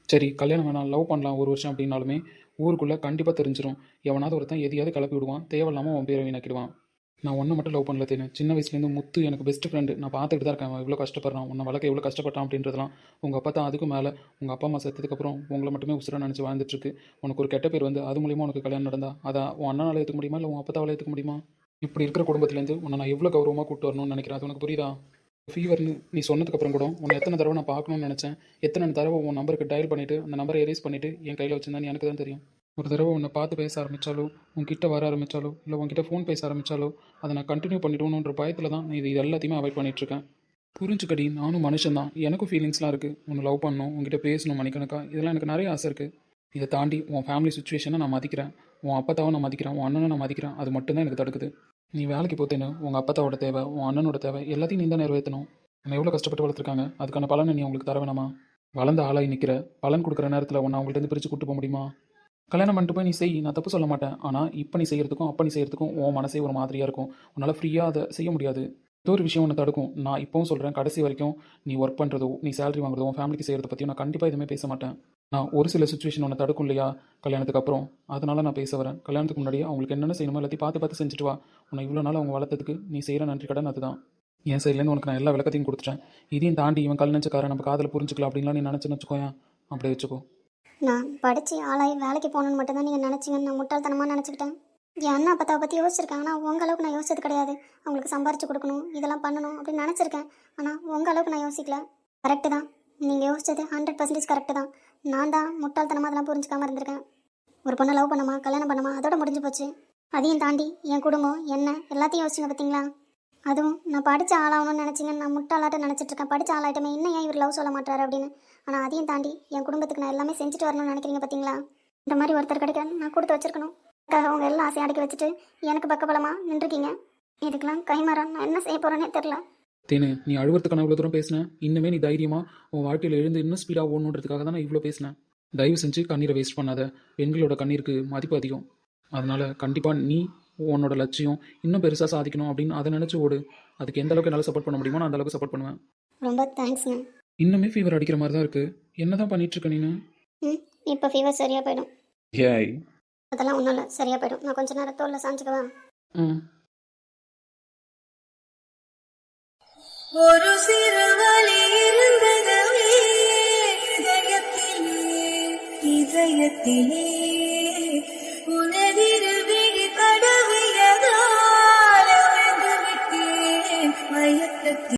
சரி கல்யாணம் வேணாம் லவ் பண்ணலாம் ஒரு வருஷம் அப்படின்னாலுமே ஊருக்குள்ளே கண்டிப்பாக தெரிஞ்சிரும். எவனாவது ஒருத்தன் எதையாவது கிளப்பி விடுவான். தேவையில்லாமல் அவன் பேரை வீணாக்கிடுவான். நான் ஒன்றை மட்டும் லவ் பண்ணல தேனு. சின்ன வயசுலேருந்து முத்து எனக்கு பெஸ்ட் ஃப்ரெண்டு நான் பார்த்துட்டு தான் இருக்கேன். இவ்வளோ கஷ்டப்படுறான். உன்னை வளர்க்க எவ்வளோ கஷ்டப்பட்டான் அப்படின்றதுலாம் உங்கள் அப்பா தான் அதுக்கும் மேலே. உங்கள் அப்பா அம்மா செத்ததுக்கப்புறம் உங்களை மட்டுமே உசுராக நினச்சி வாழ்ந்துட்டுருக்கு உனக்கு ஒரு கெட்ட பேர் வந்து அது மூலியமாக உனக்கு கல்யாணம் நடந்தா. அதை உன் அண்ணனால் ஏற்றுக்க முடியுமா? இல்லை உன் அப்பத்தாவில் ஏற்றுக்க முடியுமா? இப்படி இருக்கிற குடும்பத்துலேருந்து உன்னை நான் எவ்வளோ கௌரவமாக கூப்பிட்டு வரணும்னு நினைக்கிறேன். அது உனக்கு புரியுதா? ஃபீவர்னு நீ சொன்னதுக்கப்புறம் கூட உன்னை எத்தனை தடவை நான் பார்க்கணும்னு நினச்சேன். எத்தனை தடவை உன் நம்பருக்கு டயல் பண்ணிவிட்டு அந்த நம்பரை எரேஸ் பண்ணிவிட்டு என் கையில் வச்சிருந்தான்னு எனக்கு தான் தெரியும். ஒரு தடவை உன்னை பார்த்து பேச ஆரம்பித்தாலோ உன்கிட்ட வர ஆரம்பித்தாலோ இல்லை உன்கிட்ட ஃபோன் பேச ஆரம்பித்தாலோ அதை நான் கண்டினியூ பண்ணிவிடணுன்ற பயத்தில் தான் நான் இது இது எல்லாத்தையுமே அவாய்ட் பண்ணிகிட்ருக்கேன் புரிஞ்சுக்கடி நானும் மனுஷன் தான். எனக்கும் ஃபீலிங்ஸ்லாம் இருக்குது உன்னை லவ் பண்ணணும் உங்ககிட்ட பேசணும் மணிக்கணக்கா. இதெல்லாம் எனக்கு நிறைய ஆசை இருக்குது இதை தாண்டி உன் ஃபேமிலி சுச்சுவேஷனை நான் மதிக்கிறேன். உன் அப்பத்தாவை நான் மதிக்கிறேன். உன் அண்ணனை நான் மதிக்கிறேன். அது மட்டும்தான் எனக்கு தடுக்குது. நீ வேலைக்கு போத்தேன்னு உங்கள் அப்பத்தாவோட தேவை உன் அண்ணனோட தேவை எல்லாத்தையும் நீ தான் நிறைவேற்றணும். உன்னை எவ்வளோ கஷ்டப்பட்டு வளர்த்துருக்காங்க? அதுக்கான பலனை நீ உங்களுக்கு தர வேணாமா வளர்ந்த ஆளாகி நிற்கிற பலன் கொடுக்குற நேரத்தில் உன்னை அவங்கள்ட்ட பிரித்து கூட்டு போக முடியுமா? கல்யாணம் பண்ணிட்டு போய் நீ செய். நான் தப்பு சொல்ல மாட்டேன். ஆனால் இப்போ நீ செய்கிறதுக்கும் அப்போ நீ செய்கிறதுக்கும் உன் மனசே ஒரு மாதிரியாக இருக்கும். உன்னால் ஃப்ரீயாக அதை செய்ய முடியாது. ஏதோ ஒரு விஷயம் உன்னை தடுக்கும். நான் இப்போவும் சொல்கிறேன் கடைசி வரைக்கும் நீ ஒர்க் பண்ணுறதோ நீ சேலரி வாங்குறதோ உன் ஃபேமிலிக்கு செய்கிறத பற்றியும் நான் கண்டிப்பாக எதுவுமே பேச மாட்டேன். நான் ஒரு சில சுச்சுவேஷன் உன்னை தடுக்கும் இல்லையா? கல்யாணத்துக்கு அப்புறம். அதனால நான் பேச வரேன். கல்யாணத்துக்கு முன்னாடியே அவங்களுக்கு என்னென்ன செய்யணுமோ எல்லாத்தையும் பார்த்து பார்த்து செஞ்சுட்டு வா. உன்னை இவ்வளோ நாள் அவங்க வளர்த்ததுக்கு நீ செய்கிற நன்றி கடன் அதுதான். என் சைட்லேருந்து உனக்கு நான் எல்லா விளக்கத்தையும் கொடுத்துட்டேன். இதையும் தாண்டி இவன் கல் நினச்சக்காரன் நம்ம காதில் புரிஞ்சுக்கலாம் அப்படின்லாம் நீ நினச்சின்னு வச்சுக்கோயேன். அப்படியே வச்சுக்கோ. நான் படித்து ஆளாகி வேலைக்கு போகணுன்னு மட்டும்தான் நீங்கள் நினச்சிங்கன்னு நான் முட்டாள்தனமாக நினச்சிக்கிட்டேன். என் அண்ணா அப்பத்தாவை பற்றி யோசிச்சிருக்கேன் ஆனால் உங்கள் அளவுக்கு நான் யோசிச்சது கிடையாது. அவங்களுக்கு சம்பாரிச்சு கொடுக்கணும் இதெல்லாம் பண்ணணும் அப்படின்னு நினச்சிருக்கேன். ஆனால் உங்கள் அளவுக்கு நான் யோசிக்கல. கரெக்டு தான். நீங்கள் யோசிச்சது ஹண்ட்ரட் பர்சன்டேஜ் கரெக்டு தான். நான் தான் முட்டாள்தனமாக அதெல்லாம் புரிஞ்சுக்காம இருந்திருக்கேன். ஒரு பொண்ணை லவ் பண்ணமா கல்யாணம் பண்ணுமா அதோட முடிஞ்சு போச்சு. அதையும் தாண்டி என் குடும்பம் என்ன எல்லாத்தையும் யோசிச்சுங்க பார்த்தீங்களா அதுவும் நான் படித்த ஆளாகணும்னு நினச்சிங்கன்னு நான் முட்டாளாட்ட நினச்சிட்டு இருக்கேன். படித்த ஆளாயிட்டமே இன்னும் ஏன் இவர் லவ் சொல்ல மாட்டாரு அப்படின்னு ஆனால் அதையும் தாண்டி என் குடும்பத்துக்கு நான் எல்லாமே செஞ்சுட்டு வரணும்னு நினைக்கிறீங்க பார்த்தீங்களா இந்த மாதிரி ஒருத்தர் கிடைக்க நான் கொடுத்து வச்சிருக்கணும். அதுக்காக அவங்க எல்லாம் ஆசையை அடக்கி வச்சுட்டு எனக்கு பக்கபலமாக நின்றுருக்கீங்க. இதுக்கெல்லாம் கைமாற நான் என்ன செய்ய போகிறேனே தெரில தேனு நீ அழுவறதுக்கான இவ்வளோ தூரம் பேசின. இன்னுமே நீ தைரியமாக உன் வாழ்க்கையில் எழுந்து இன்னும் ஸ்பீடாக ஓடணுன்றதுக்காக தான் நான் இவ்வளோ பேசினேன். தயவு செஞ்சு கண்ணீரை வேஸ்ட் பண்ணாத. பெண்களோட கண்ணீருக்கு மதிப்பு அதிகம். அதனால் கண்டிப்பாக நீ உன்னோட லட்சியம் இன்னும் பெருசாக சாதிக்கணும் அப்படின்னு அதை நினச்சி ஓடு. அதுக்கு எந்த அளவுக்கு என்னால் சப்போர்ட் பண்ண முடியுமோ நான் அந்த அளவுக்கு சப்போர்ட் பண்ணுவேன். ரொம்ப தேங்க்ஸ்ங்க இன்னுமே ஃபீவர் அடிக்கிற மாதிரி தான் இருக்குது என்ன தான் பண்ணிட்டு இருக்க நீனு? ம் இப்போ ஃபீவர் சரியாக போயிடும். ஏய். அதெல்லாம் ஒன்றும் இல்லை சரியாக போயிடும். நான் கொஞ்ச நேரம் தோல்ல சாஞ்சுக்கவா? ம். ஒரு சிறு வழி இருந்ததுவே இதயத்திலே விட்டேன் மயக்கத்தில்